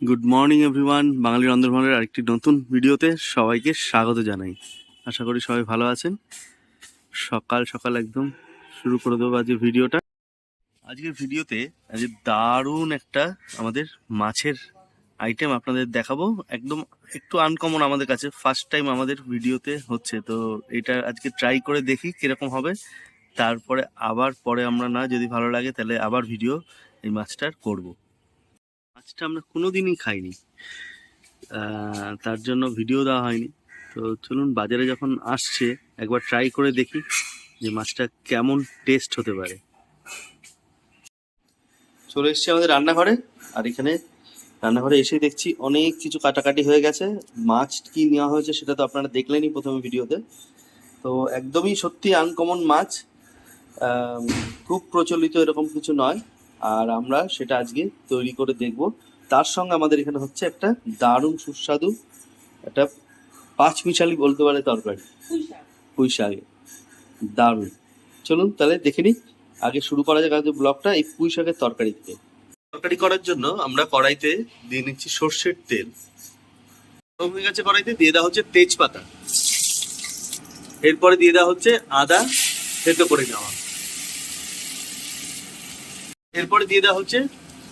Good morning everyone Bangali রন্ধনভালের আরেকটি নতুন ভিডিওতে সবাইকে স্বাগত জানাই। আশা করি সবাই ভালো আছেন। সকাল সকাল একদম শুরু করে দেবো আজকে ভিডিওটা। আজকের ভিডিওতে আজ দারুণ একটা আমাদের মাছের আইটেম আপনাদের দেখাবো। একদম একটু আনকমন আমাদের কাছে। ফার্স্ট টাইম আমাদের ভিডিওতে হচ্ছে। তো এটা আজকে ট্রাই করে দেখি কীরকম হবে। তারপরে আবার পরে আমরা না যদি ভালো লাগে তাহলে আবার ভিডিও এই মাছটার করব। মাছটা আমরা কোনোদিনই খাইনি। তার জন্য ভিডিও দেওয়া হয়নি। তো চলুন বাজারে যখন আসছে, একবার ট্রাই করে দেখি যে মাছটা কেমন টেস্ট হতে পারে। চলে এসেছি আমাদের রান্নাঘরে, আর এখানে রান্নাঘরে এসে দেখছি অনেক কিছু কাটাকাটি হয়ে গেছে। মাছ কি নেওয়া হয়েছে সেটা তো আপনারা দেখলেনই প্রথমে ভিডিওতে তো একদমই সত্যি আনকমন মাছ। খুব প্রচলিত এরকম কিছু নয়। আর আমরা সেটা আজকে তৈরি করে দেখব। তার সঙ্গে আমাদের এখানে হচ্ছে একটা দারুণ সুস্বাদু একটা পাঁচ মিশালি বলতে পারে তরকারি। পুঁই দারুণ। চলুন তাহলে দেখে নিই। আগে শুরু করা যাক আজকে ব্লগটা এই পুঁই শাকের তরকারি থেকে। তরকারি করার জন্য আমরা কড়াইতে দিয়ে নিচ্ছি সর্ষের তেল। হয়ে গেছে কড়াইতে, দিয়ে দেওয়া হচ্ছে তেজপাতা। এরপরে দিয়ে দেওয়া হচ্ছে আদা থেতো করে নেওয়া। এরপরে দিয়ে দেওয়া হচ্ছে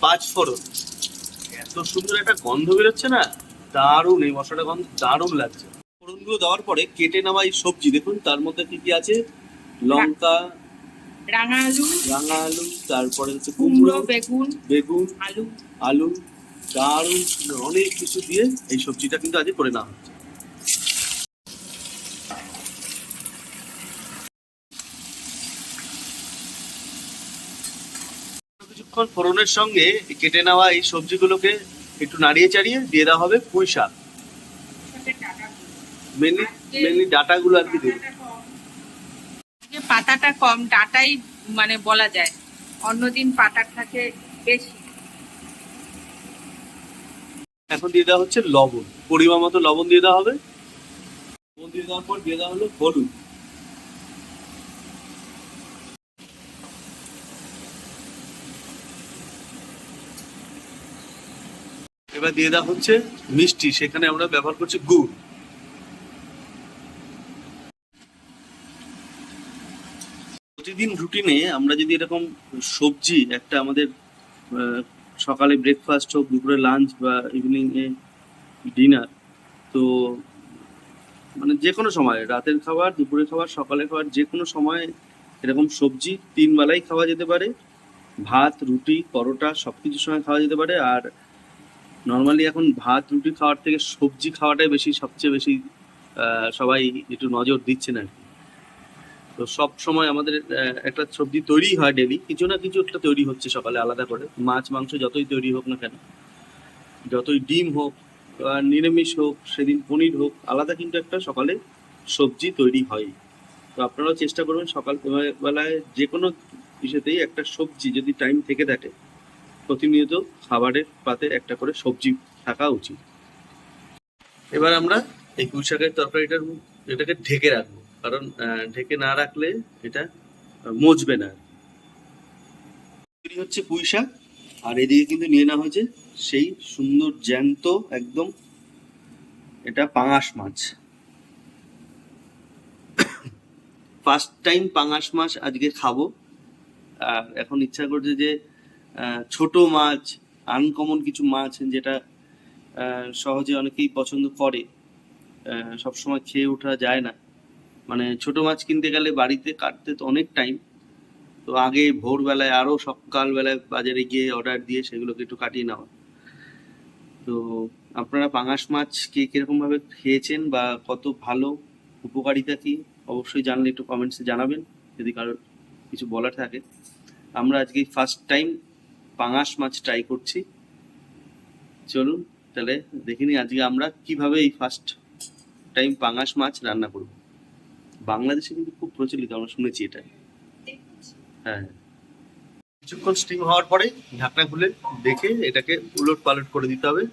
পাঁচ ফোড়ন। এত সুন্দর একটা গন্ধ বেরোচ্ছে না? দারুণ এই মশলাটা গন্ধ দারুণ লাগছে। ফোড়নগুলো দেওয়ার পরে কেটে নেওয়া এই সবজি দেখুন তার মধ্যে কি কি আছে? লঙ্কা রাঙা আলু রাঙা আলু তারপরে হচ্ছে কুমড়ো বেগুন বেগুন আলু। আলু দারুণ অনেক কিছু দিয়ে এই সবজিটা কিন্তু আজকে করে নেওয়া হচ্ছে। কিছুক্ষণ ফোড়নের সঙ্গে কেটে নেওয়া এই সবজিগুলোকে একটু নাড়িয়ে চাড়িয়ে দিয়ে দেওয়া হবে পুঁই শাক। মেনলি মেনলি ডাটাগুলো আর কি দেবে। পাতাটা কম ডাটাই মানে বলা যায়। অন্যদিন পাতা থাকে বেশি। এখন দিয়ে দেওয়া হচ্ছে লবণ। পরিমাণ মতো লবণ দিয়ে দেওয়া হবে। লবণ দিয়ে দেওয়ার পর দিয়ে দেওয়া হলো হলুদ। এবার দিয়ে দেওয়া হচ্ছে মিষ্টি, সেখানে আমরা ব্যবহার করছি গুড়। প্রতিদিন রুটিনে আমরা যদি এরকম সবজি, একটা আমাদের সকালে ব্রেকফাস্ট হোক, দুপুরে লাঞ্চ বা ইভিনিং এ ডিনার তো মানে যে কোনো সময়, রাতের খাবার, দুপুরের খাবার সকালে খাবার যে কোনো সময় এরকম সবজি তিন বেলাই খাওয়া যেতে পারে। ভাত, রুটি, পরোটা সব কিছুর সময় খাওয়া যেতে পারে। আর নর্মালি এখন ভাত, রুটি খাওয়ার থেকে সবজি খাওয়াটাই বেশি, সবচেয়ে বেশি সবাই একটু নজর দিচ্ছেন আর কি। তো সব সময় আমাদের একটা সবজি তৈরি হয় ডেলি কিছু না কিছু একটা তৈরি হচ্ছে সকালে আলাদা করে। মাছ, মাংস যতই তৈরি হোক না কেন, যতই ডিম হোক নিরামিষ হোক, সেদিন পনির হোক, আলাদা কিন্তু একটা সকালে সবজি তৈরি হয়। তো আপনারাও চেষ্টা করবেন সকাল বেলায় যে কোনো বিষয়তেই একটা সবজি যদি টাইম থেকে থাকে প্রতিনিয়ত খাবারের পাতে একটা করে সবজি থাকা উচিত। এবার আমরা এই পুঁই শাকের তরকারিটার এটাকে ঢেকে রাখব। কারণ ঢেকে না রাখলে এটা মজবে না। হচ্ছে পুঁই শাক আর এদিকে কিন্তু নিয়ে নেওয়া হয়েছে সেই সুন্দর জ্যান্ত একদম এটা পাঙাশ মাছ। ফার্স্ট টাইম পাঙাশ মাছ আজকে খাব। আর এখন ইচ্ছা করছে যে ছোট মাছ আনকমন কিছু মাছ যেটা সহজে অনেকেই পছন্দ করে। সবসময় খেয়ে ওঠা যায় না। মানে ছোট মাছ কিনতে গেলে বাড়িতে কাটতে তো অনেক টাইম তো আগে ভোরবেলায় আরও সকালবেলায় বাজারে গিয়ে অর্ডার দিয়ে সেগুলোকে একটু কাটিয়ে নেওয়া। তো আপনারা পাঙাশ মাছ কে কীরকম ভাবে খেয়েছেন বা কত ভালো, উপকারিতা কি, অবশ্যই জানলে একটু কমেন্টসে জানাবেন। যদি কারোর কিছু বলার থাকে। আমরা আজকে ফার্স্ট টাইম পাঙাশ মাছ ট্রাই করছি। চলুন, তাহলে দেখিনি আজকে আমরা কীভাবে এই ফার্স্ট টাইম পাঙাশ মাছ রান্না করব। বাংলাদেশে কিন্তু খুব প্রচলিত, আমরা শুনেছি এটা। হ্যাঁ। কিছুক্ষণ স্টিম হওয়ার পরে ঢাকনা খুলে দেখে এটাকে উলট পালট করে দিতে হবে।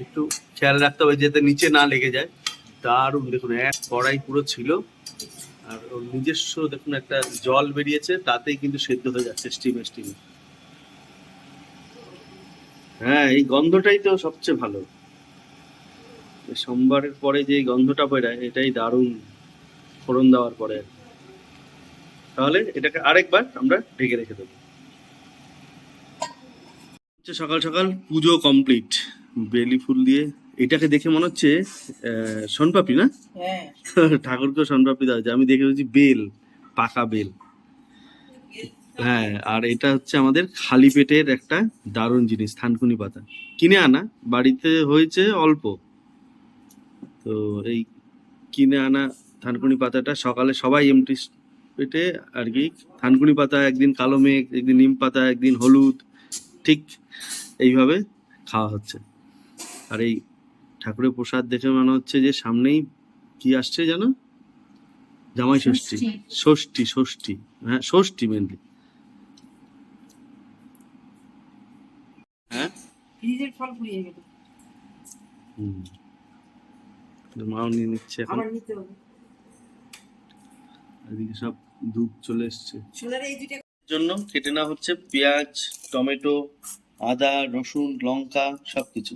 একটু খেয়াল রাখতে হবে যাতে নিচে না লেগে যায়। দারুণ, দেখুন, এক কড়াই পুরো ছিল। আর নিজস্ব দেখুন একটা জল বেরিয়েছে, তাতেই কিন্তু সেদ্ধ হয়ে যাচ্ছে স্টিমে স্টিমে হ্যাঁ এই গন্ধটাই তো সবচেয়ে ভালো। সোমবারের পরে যে গন্ধটা বেরায়, এটাই দারুণ ফোড়ন দেওয়ার পরে। তাহলে এটাকে আরেকবার আমরা ঢেকে রেখে দেবো। সকাল সকাল পুজো কমপ্লিট বেলি ফুল দিয়ে এটাকে দেখে মনে হচ্ছে শনপাপড়ি না? হ্যাঁ। ঠাকুরকে শনপাপড়ি দেওয়া আমি দেখে হচ্ছি বেল পাকা বেল। হ্যাঁ আর এটা হচ্ছে আমাদের খালি পেটের একটা দারুণ জিনিস থানকুনি পাতা। কিনে আনা বাড়িতে হয়েছে অল্প। তো এই কিনে আনা থানকুনি পাতাটা সকালে সবাই এমটি পেটে আর কি থানকুনি পাতা একদিন কালো মেঘ একদিন নিম পাতা একদিন হলুদ ঠিক এইভাবে খাওয়া হচ্ছে। আর এই ঠাকুরের প্রসাদ দেখে মনে হচ্ছে যে সামনেই কি আসছে জানো? জামাই ষষ্ঠী। ষষ্ঠী। ষষ্ঠী হ্যাঁ ষষ্ঠী মেনলি হ্যাঁ? ফল ফুরিয়ে গেল। হুম। মাও নিয়ে নিচ্ছে এখন। এদিকে সব দুধ চলে এসছে। জন্য কেটে নেওয়া হচ্ছে পেঁয়াজ টমেটো আদা রসুন লঙ্কা সবকিছু।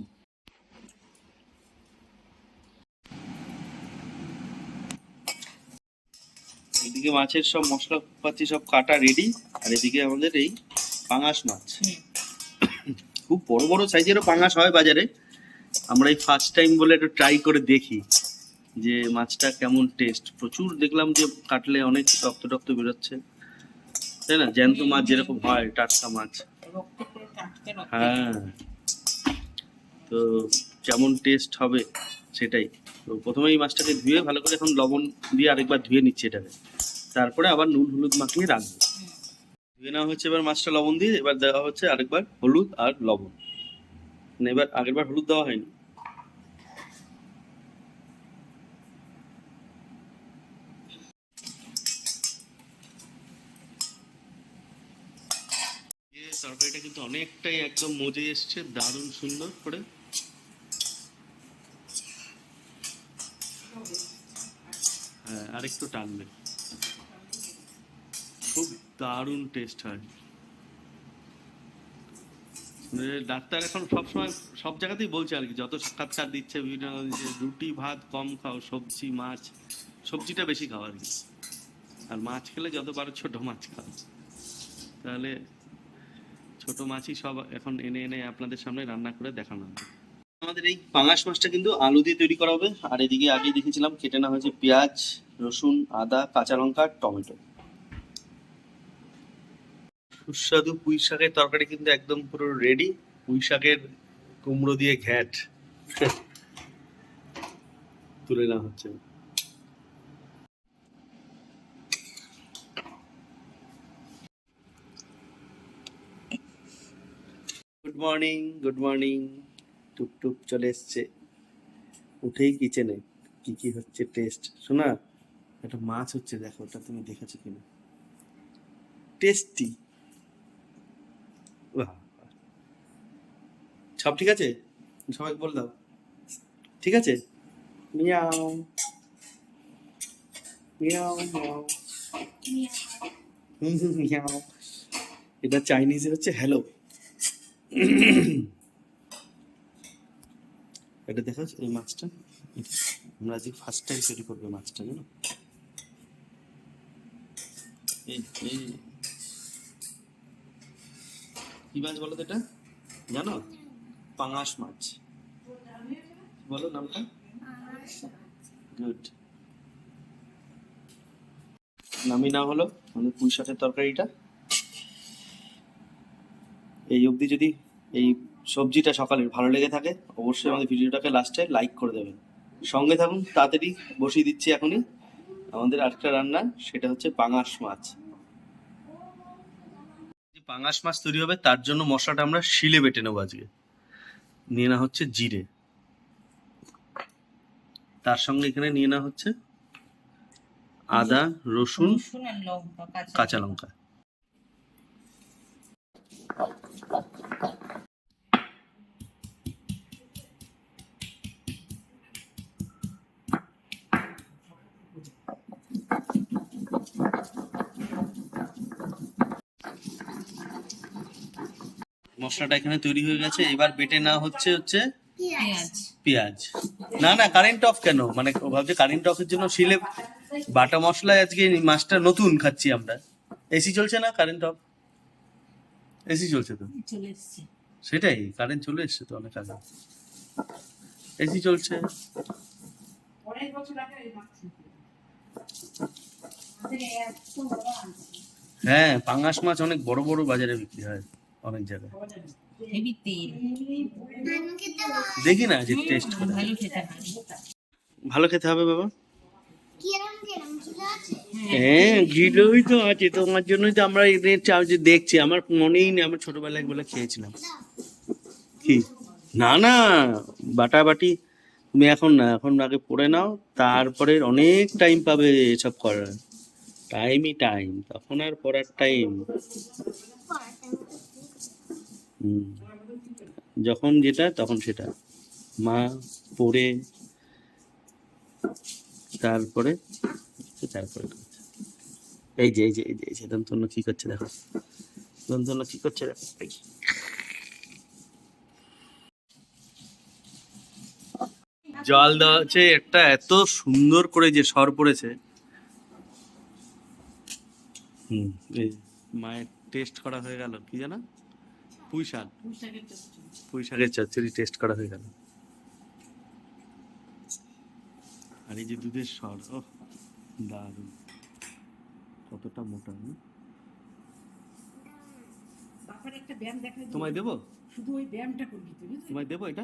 এদিকে মাছের সব মশলা মশলাপাতি সব কাটা রেডি আর এদিকে আমাদের এই পাঙাশ মাছ। খুব বড় বড় সাইজেরও পাঙাশ হয় বাজারে। আমরা এই ফার্স্ট টাইম বলে একটু ট্রাই করে দেখি যে মাছটা কেমন টেস্ট প্রচুর দেখলাম যে কাটলে অনেক রক্ত টক্ত বেরোচ্ছে। তাই না? জ্যান্ত মাছ যেরকম হয় টাটকা মাছ। হ্যাঁ। তো কেমন টেস্ট হবে সেটাই। তো প্রথমে এই মাছটাকে ধুয়ে ভালো করে এখন লবণ দিয়ে আরেকবার ধুয়ে নিচ্ছে এটাকে। তারপরে আবার নুন, হলুদ মাখিয়ে রাখব। ধুয়ে নেওয়া হচ্ছে এবার মাছটা লবণ দিয়ে, এবার দেওয়া হচ্ছে আরেকবার হলুদ আর লবণ। মানে এবার আগেরবার হলুদ দেওয়া হয়নি। তরকারিটা কিন্তু অনেকটাই একদম মজে এসছে, দারুণ সুন্দর করে। হ্যাঁ আরেকটু টানবে। খুব দারুণ টেস্ট হয়। মানে ডাক্তার এখন সবসময় সব জায়গাতেই বলছে আর কি, যত সাক্ষাৎকার দিচ্ছে, বিভিন্ন রুটি, ভাত, কম খাও, সবজি, মাছ, সবজিটা বেশি খাও আর কি। আর মাছ খেলে যত পারো ছোট মাছ খাও। তাহলে ছোট মাছই সব এখন এনে এনে আপনাদের সামনে রান্না করে দেখানো হবে। আমাদের এই পাঙাশ মাছটা কিন্তু আলু দিয়ে তৈরি করা হবে। আর এদিকে আগে দেখেছিলাম, কেটে নেওয়া হয়েছে পেঁয়াজ, রসুন, আদা, কাঁচা লঙ্কা, টমেটো। সুস্বাদু পুঁই শাকের তরকারি কিন্তু একদম পুরো রেডি পুঁই শাকের কুমড়ো দিয়ে ঘ্যাট। তুলে নেওয়া হচ্ছে। গুড মর্নিং গুড মর্নিং টুকটুক চলে এসছে। উঠেই কিচেনে কি কি হচ্ছে টেস্ট শোনা, একটা মাছ হচ্ছে দেখো, ওটা তুমি দেখেছ কিনা? টেস্টি সব ঠিক আছে? সবাই বল দাও। ঠিক আছে? মিয়াও। মিয়াও মিয়াও। এটা চাইনিজে হচ্ছে হ্যালো এটা দেখো এই মাছটা। আমরা আজকে ফার্স্ট টাইম তৈরি করব মাছটা, জানো? মাছ বলো এটা? জানো? পাঙাশ মাছ। বলো নামটা। গুড নামি না হলো আমাদের পুঁই শাকের তরকারিটা। এই অবধি যদি এই সবজিটা সকালের ভালো লেগে থাকে, অবশ্যই আমাদের ভিডিওটাকে লাস্টে লাইক করে দেবেন। সঙ্গে থাকুন, তাড়াতাড়ি বসিয়ে দিচ্ছি এখনই। আমাদের আরেকটা রান্না, সেটা হচ্ছে পাঙাশ মাছ। পাঙাশ মাছ তৈরি হবে তার জন্য মশলাটা আমরা শিলে বেটে নেব আজকে। নিয়ে না হচ্ছে জিরে। তার সঙ্গে এখানে নিয়ে না হচ্ছে আদা রসুন কাঁচা লঙ্কা। মশলাটা এখানে তৈরি হয়ে গেছে। এবার বেটে না হচ্ছে হচ্ছে পেঁয়াজ। পেঁয়াজ। না না কারেন্ট অফ কেন? মানে ভাবছে কারেন্ট অফের জন্য শিলে বাটা মশলা আজকে মাছটা নতুন খাচ্ছি আমরা। এসি চলছে না কারেন্ট অফ এসি চলছে তো। সেটাই কারেন্ট চলে এসছে তো অনেক আগে। এসি চলছে। অনেক বছর আগে এই মাছ হ্যাঁ পাঙ্গাস মাছ অনেক বড় বড় বাজারে বিক্রি হয়। অনেক জায়গায়। হেভি তেল। দেখি না যে টেস্ট করে ভালো খেতে ভালো খেতে হবে বাবা? হ্যাঁ ঘিলোই তো আছে। তোমার জন্যই তো আমরা এদের চা- যে দেখছি। আমার মনেই নেই আমার ছোটবেলায় বলে খেয়েছিলাম। কি? না না বাটা বাটি তুমি এখন না এখন আগে পড়ে নাও। তারপরে অনেক টাইম পাবে এসব করার। টাইমই টাইম তখন আর পড়ার টাইম যখন যেটা, তখন সেটা। মা পড়ে, তারপরে তারপরে এই যে এই যে এই যে এই যে দন্তন্য কি করছে দেখো। দন্তন্য কি করছে দেখো জল দেওয়া একটা এত সুন্দর করে যে সর পড়েছে। হুম মায়ের টেস্ট করা হয়ে গেল, কি জানা? পুঁই শাক পুঁই শাকের চচ্চড়ি টেস্ট করা হয়ে গেল। আর এই যে দুধের সর ও দারুণ। কতটা মোটা তোমায় দেবো? শুধু ওই ব্যায়ামটা করবি বুঝলি? তোমায় দেবো এটা?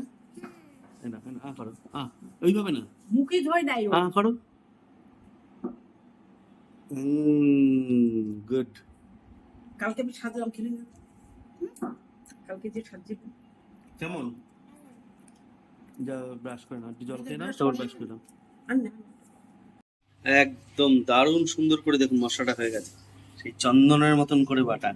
না আ করো। আ ওইভাবে না। মুখে ধয় নাই আ করো। গুড কালকে আমি সাজলাম খেলে না। কালকে যে কেমন? যা ব্রাশ করে একটু জল খেয়ে নাও তারপর ব্রাশ করে না। একদম দারুণ সুন্দর করে দেখুন মশলাটা হয়ে গেছে। সেই চন্দনের মতন করে বাটা।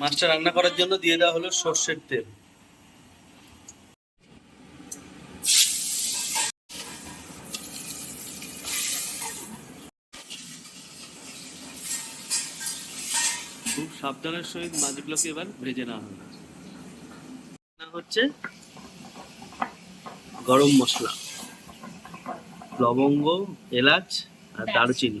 মাছটা রান্না করার জন্য দিয়ে দেওয়া হলো সর্ষের তেল খুব সাবধানের সহিত মাছগুলোকে এবার ভেজে নেওয়া হবে। না হচ্ছে গরম মশলা লবঙ্গ এলাচ আর দারুচিনি।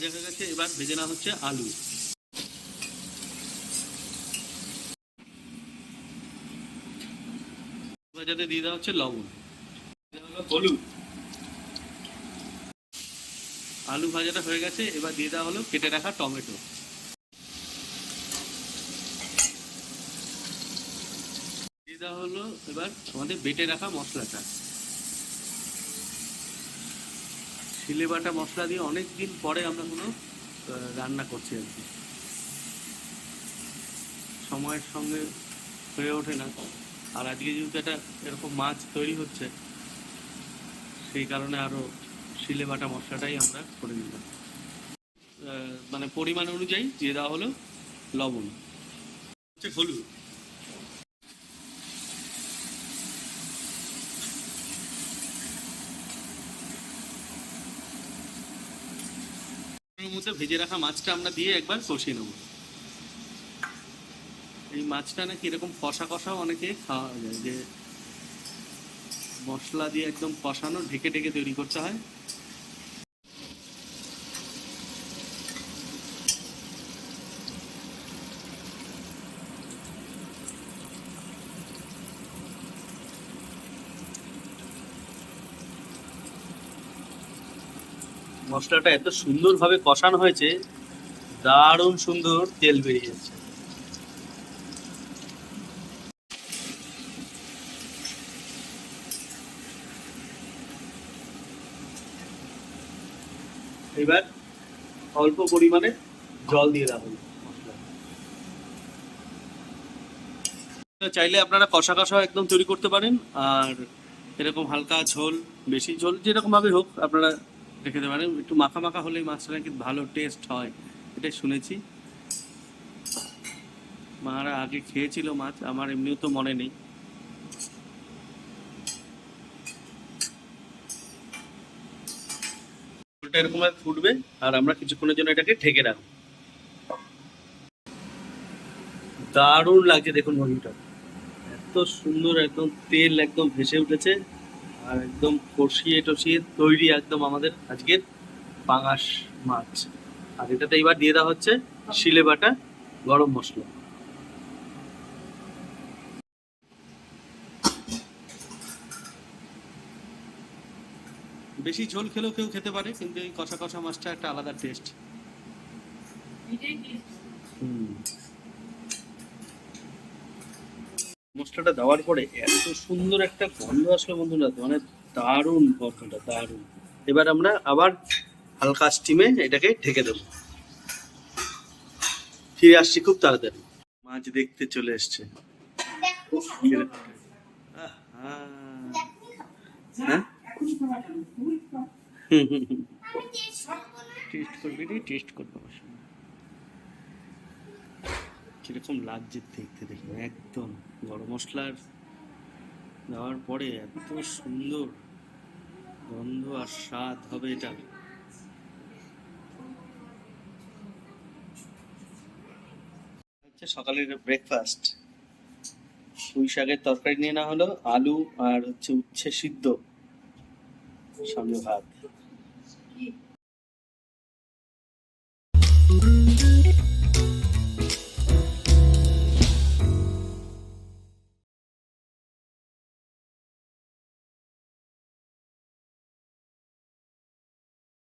ভাজা হয়ে গেছে এবার ভেজে নেওয়া হচ্ছে আলু। ভাজাতে দিয়ে দেওয়া হচ্ছে লবণ। হলুদ। আলু ভাজাটা হয়ে গেছে এবার দিয়ে দেওয়া হলো কেটে রাখা টমেটো। দিয়ে দেওয়া হলো এবার আমাদের বেটে রাখা মশলাটা। শিলে বাটা মশলা দিয়ে অনেক দিন পরে আমরা কোনো রান্না করছি আর কি। সময়ের সঙ্গে হয়ে ওঠে না। আর আজকে যেহেতু একটা এরকম মাছ তৈরি হচ্ছে, সেই কারণে আরও শিলে বাটা মশলাটাই আমরা করে নিলাম মানে পরিমাণ অনুযায়ী দিয়ে দেওয়া হলো লবণ। হচ্ছে হলুদ। মধ্যে ভেজে রাখা মাছটা আমরা দিয়ে একবার কষিয়ে নেব। এই মাছটা নাকি এরকম কষা কষাও অনেকে খাওয়া যায় যে মশলা দিয়ে একদম কষানো, ঢেকে ঢেকে তৈরি করতে হয়। মশলাটা এত সুন্দরভাবে কষানো হয়েছে, দারুণ সুন্দর তেল বেরিয়ে যাচ্ছে। এবার অল্প পরিমাণে জল দিয়ে রাখুন চাইলে আপনারা কষা কষা একদম তৈরি করতে পারেন, আর এরকম হালকা ঝোল, বেশি ঝোল, যেরকমভাবে হোক, আপনারা রেখে পারেন, একটু মাখা মাখা হলেই মাছটা নাকি ভালো টেস্ট হয়, এটাই শুনেছি। মারা আগে খেয়েছিল মাছ, আমার এমনিও তো মনে নেই। এরকম ফুটবে, আর আমরা কিছুক্ষণের জন্য এটাকে ঢেকে রাখব। দারুণ লাগছে দেখুন মুরগিটা। এত সুন্দর, একদম তেল একদম ভেসে উঠেছে। আর একদম কষিয়ে টসিয়ে তৈরি একদম আমাদের আজকের পাঙাশ মাছ। আর এটাতে এবার দিয়ে দেওয়া হচ্ছে শিলে বাটা গরম মশলা। বেশি ঝোল খেলেও কেউ খেতে পারে কিন্তু এই কষা কষা মাছটা একটা আলাদা টেস্ট মশলাটা দেওয়ার পরে এত সুন্দর একটা গন্ধ আসলো বন্ধুরা মানে দারুণ গন্ধটা, দারুণ। এবার আমরা আবার হালকা স্টিমে এটাকে ঢেকে দেবো। ফিরে আসছি খুব তাড়াতাড়ি। মাছ দেখতে চলে এসছে। হ্যাঁ টেস্ট টেস্ট করবি। কীরকম লাগছে দেখতে, দেখুন, একদম। গরম মশলার দেওয়ার পরে এত সুন্দর গন্ধ আর স্বাদ হবে এটা। হচ্ছে সকালের ব্রেকফাস্ট পুঁই শাকের তরকারি নিয়ে না হলো, আলু আর হচ্ছে উচ্ছে সিদ্ধ। সঙ্গে ভাত।